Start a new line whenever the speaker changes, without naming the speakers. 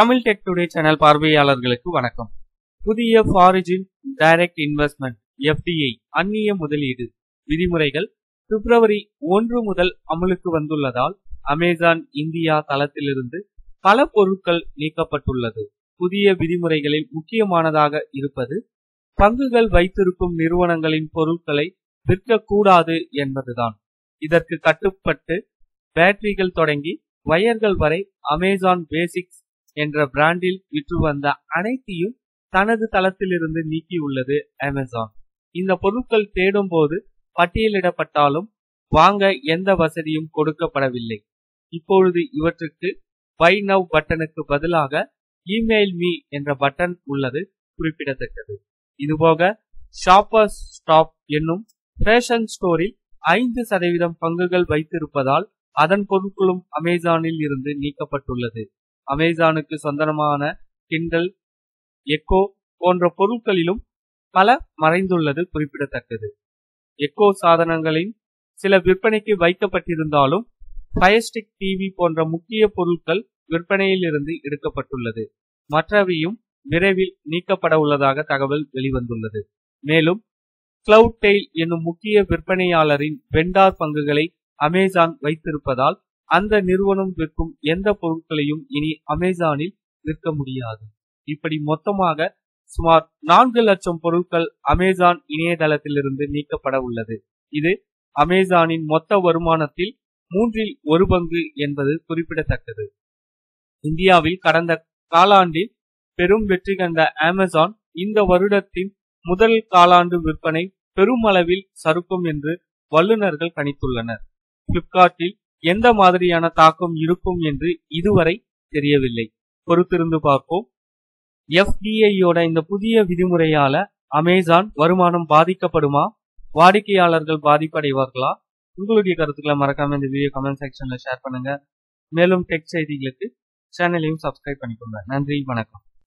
Tamil tech today channel பார்வையாளர்களுக்கு வணக்கம். புதிய ஃபாரிஜின் டைரக்ட் இன்வெஸ்ட்மெண்ட் எஃப்டிஐ அந்நிய முதலீடு விதிமுறைகள் பிப்ரவரி ஒன்று முதல் அமலுக்கு வந்துள்ளதால் அமேசான் இந்தியா தளத்திலிருந்து பல பொருட்கள் நீக்கப்பட்டுள்ளது. புதிய விதிமுறைகளில் முக்கியமானதாக இருப்பது பங்குகள் வைத்திருக்கும் நிறுவனங்களின் பொருட்களை விற்கக்கூடாது என்பதுதான். இதற்கு கட்டுப்பட்டு பேட்டரிகள் தொடங்கி வயர்கள் வரை அமேசான் பேசிக்ஸ் என்ற பிராண்டில் விற்று வந்த அனைத்தையும் தனது தளத்திலிருந்து நீக்கியுள்ளது அமேசான் இந்த பொருட்கள் தேடும் போது பட்டியலிடப்பட்டாலும் வாங்க எந்த வசதியும் கொடுக்கப்படவில்லை. இப்பொழுது இவற்றுக்கு பை நவ் பட்டனுக்கு பதிலாக இமெயில் மீ என்ற பட்டன் உள்ளது குறிப்பிடத்தக்கது. இதுபோக ஷாப்பர்ஸ் ஸ்டாப் என்னும் ஃபேஷன் ஸ்டோரில் ஐந்து சதவீதம் பங்குகள் வைத்திருப்பதால் அதன் பொருட்களும் அமேசானில் இருந்து நீக்கப்பட்டுள்ளது. அமேசானுக்கு சொந்தமான கிண்டல் எக்கோ போன்ற பொருட்களிலும் பல மறைந்துள்ளது குறிப்பிடத்தக்கது. எக்கோ சாதனங்களின் சில விற்பனைக்கு வைக்கப்பட்டிருந்தாலும் ஃபயர்ஸ்டிக் டிவி போன்ற முக்கிய பொருட்கள் விற்பனையிலிருந்து எடுக்கப்பட்டுள்ளது. மற்றவையும் விரைவில் நீக்கப்பட உள்ளதாக தகவல் வெளிவந்துள்ளது. மேலும் கிளவுட் டெயில் என்னும் முக்கிய விற்பனையாளரின் வெண்டார் பங்குகளை அமேசான் வைத்திருப்பதால் அந்த நிறுவனம் விற்கும் எந்த பொருட்களையும் இனி அமேசானில் விற்க முடியாது. இப்படி மொத்தமாக சுமார் நான்கு லட்சம் பொருட்கள் அமேசான் இணையதளத்திலிருந்து நீக்கப்பட உள்ளது. இது அமேசானின் மொத்த வருமானத்தில் மூன்றில் ஒரு பங்கு என்பது குறிப்பிடத்தக்கது. இந்தியாவில் கடந்த காலாண்டில் பெரும் வெற்றி கண்ட அமேசான் இந்த வருடத்தின் முதல் காலாண்டு விற்பனை பெருமளவில் சறுக்கும் என்று வல்லுநர்கள் கணித்துள்ளனர். பிளிப்கார்ட்டில் எந்த மாதிரியான தாக்கம் இருக்கும் என்று இதுவரை தெரியவில்லை. பொறுத்திருந்து பார்ப்போம். எஃப்டிஐயோட இந்த புதிய விதிமுறையால அமேசான் வருமானம் பாதிக்கப்படுமா? வாடிக்கையாளர்கள் பாதிப்படைவார்களா? உங்களுடைய கருத்துக்களை மறக்காம இந்த வீடியோ கமெண்ட் செக்ஷன்ல ஷேர் பண்ணுங்க. மேலும் டெக் செய்திகளுக்கு சேனலையும் சப்ஸ்கிரைப் பண்ணிக்கோங்க. நன்றி வணக்கம்.